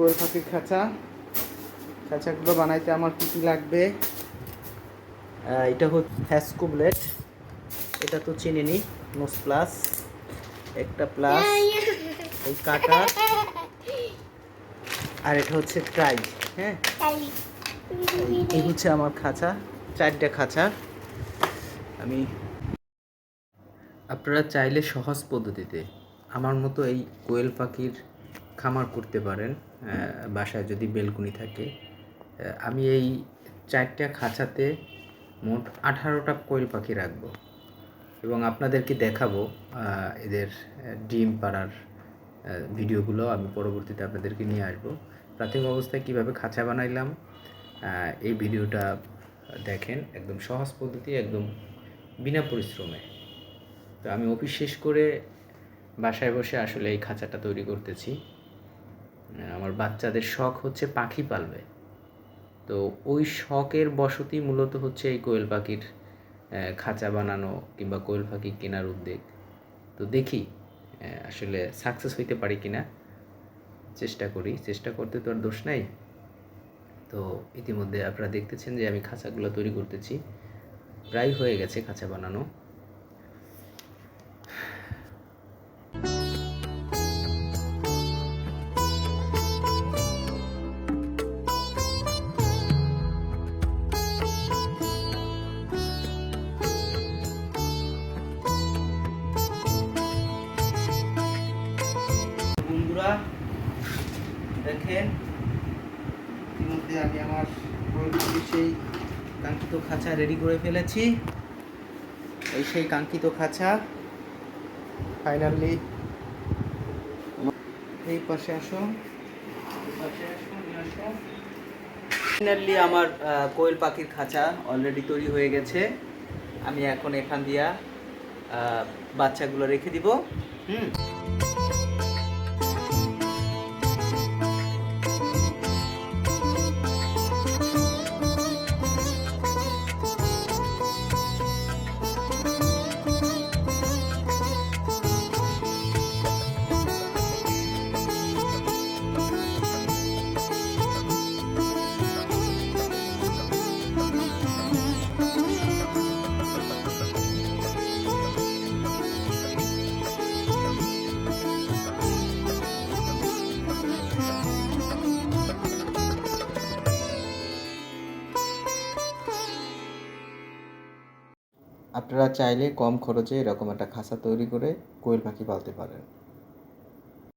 কোয়েল পাখির খাঁচা। খাঁচাগুলো বানাইতে আমার কী কী লাগবে? এটা হচ্ছে হ্যাসকো ব্লেড এটা তো চিনি নি, নোস প্লাস, একটা প্লাস, এই কাটা, আর এটা হচ্ছে ট্রাই হ্যাঁ? এই হচ্ছে আমার খাঁচা, চারটা খাঁচা। আমি আপনারা চাইলে সহজ পদ্ধতিতে আমার মতো এই কোয়েল পাখির খামার করতে পারেন। বাসায় যদি বেলকুনি থাকে আমি এই চারটা খাঁচাতে মোট আঠারোটা কোয়েল পাখি রাখব এবং আপনাদেরকে দেখাবো এদের ডিম পাড়ার ভিডিওগুলো। আমি পরবর্তীতে আপনাদেরকে নিয়ে আসব। প্রাথমিক অবস্থায় কীভাবে খাঁচা বানাইলাম এই ভিডিওটা দেখেন একদম সহজ পদ্ধতি, একদম বিনা পরিশ্রমে। তো আমি অফিস শেষ করে বাসায় বসে আসলে এই খাঁচাটা তৈরি করতেছি। আমার বাচ্চাদের শখ হচ্ছে পাখি পালবে। তো ওই শখের বসতি মূলত হচ্ছে এই কোয়েল পাখির খাঁচা বানানো কিংবা কোয়েল পাখি কেনার উদ্যোগ। তো দেখি আসলে সাকসেস হইতে পারি কিনা। চেষ্টা করি, চেষ্টা করতে তো আর দোষ নাই। তো ইতিমধ্যে আপনারা দেখতেছেন যে আমি খাঁচাগুলো তৈরি করতেছি। প্রায় হয়ে গেছে খাঁচা বানানো। দেখেন, ইতিমধ্যে আমি আমার সেই কাঙ্ক্ষিত খাঁচা রেডি করে ফেলেছি। এই সেই কাঙ্ক্ষিত খাঁচা ফাইনালি এই পাশে আসো ফাইনালি আমার কোয়েল পাখির খাঁচা অলরেডি তৈরি হয়ে গেছে। আমি এখন এখান দিয়া বাচ্চাগুলো রেখে দিব। হুম। আপনারা চাইলে কম খরচে এরকম একটা খাঁচা তৈরি করে কোয়েল পাখি পালতে পারেন।